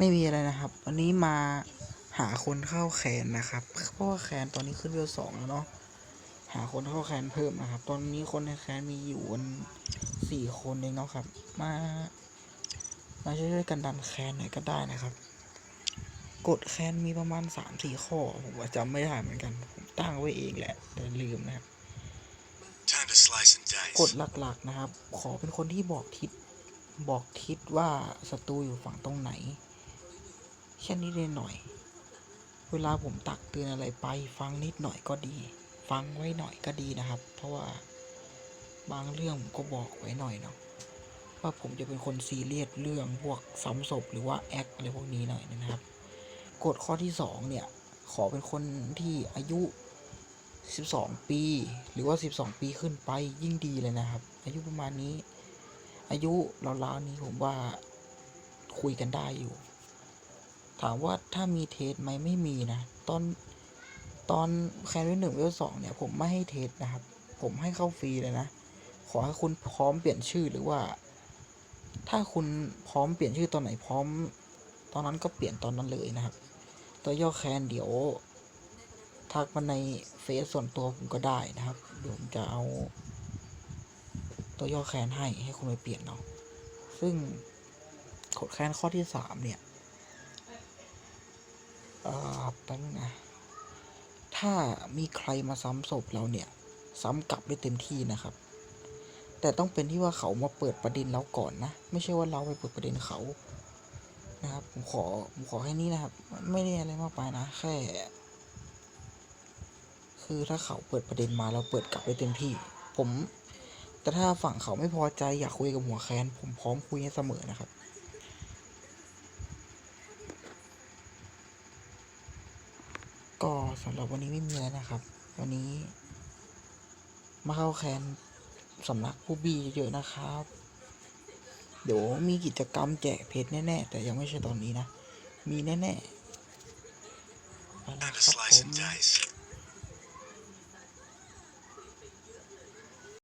ไม่มีอะไรนะครับ วันนี้มาหาคนเข้าแคนนะครับ เพราะว่าแคนตอนนี้ขึ้นเวลสองแล้วเนาะ หาคนเข้าแคนเพิ่มนะครับ ตอนนี้คนในแคนมีอยู่กันสี่คนเองเนาะครับ มา มาช่วยๆกันดันแคนหน่อยก็ได้นะครับ กดแคนมีประมาณสามสี่ข้อ ผมว่าจำไม่ได้เหมือนกัน ผมตั้งไว้เองแหละ แต่ลืมนะครับกฎหลักๆนะครับ ขอเป็นคนที่บอกทิศ บอกทิศว่าศัตรูอยู่ฝั่งตรงไหน แค่นี้เลยหน่อย เวลาผมตักเตือนอะไรไป ฟังนิดหน่อยก็ดี ฟังไว้หน่อยก็ดีนะครับ เพราะว่าบางเรื่องผมก็บอกไว้หน่อยเนาะว่าผมจะเป็นคนซีเรียสเรื่องพวกซ้ำศพหรือว่าแอคอะไรพวกนี้หน่อยนะครับกฎข้อที่สองเนี่ย ขอเป็นคนที่อายุ 12 ปี หรือว่า 12 ปีขึ้นไปยิ่งดีเลยนะครับ อายุประมาณนี้ อายุราวๆนี้ผมว่าคุยกันได้อยู่ ถามว่าถ้ามีเทสไหมไม่มีนะ ตอนตอนแคนเวลหนึ่งเวลสองเนี่ยผมไม่ให้เทสนะครับ ผมให้เข้าฟรีเลยนะ ขอให้คุณพร้อมเปลี่ยนชื่อหรือว่า ถ้าคุณพร้อมเปลี่ยนชื่อตอนไหนพร้อม ตอนนั้นก็เปลี่ยนตอนนั้นเลยนะครับ ตัวย่อแคนเดี๋ยว ทักมาในเฟซส่วนตัวผมก็ได้นะครับเดี๋ยวผมจะเอา ตัวย่อแคนให้ให้คุณไปเปลี่ยนเนาะซึ่งกดแคนข้อที่สามเนี่ย แป๊บนึงนะ ถ้ามีใครมาซ้ำศพเราเนี่ย ซ้ำกลับได้เต็มที่นะครับ แต่ต้องเป็นที่ว่าเขามาเปิดประเด็นเราก่อนนะ ไม่ใช่ว่าเราไปเปิดประเด็นเขา นะครับ ผมขอ ผมขอแค่นี้นะครับ ไม่ได้อะไรมากไปนะ แค่ คือถ้าเขาเปิดประเด็นมาเราเปิดกลับได้เต็มที่ ผม แต่ถ้าฝั่งเขาไม่พอใจอยากคุยกับหัวแคนผมพร้อมคุยให้เสมอนะครับ ก็สำหรับวันนี้ไม่มีแล้วนะครับ วันนี้ มาเข้าแคนสำนักผู้บีเยอะๆนะครับ เดี๋ยวมีกิจกรรมแจกเพชรแน่ๆ แต่ยังไม่ใช่ตอนนี้นะ มีแน่ๆไปแล้วครับผม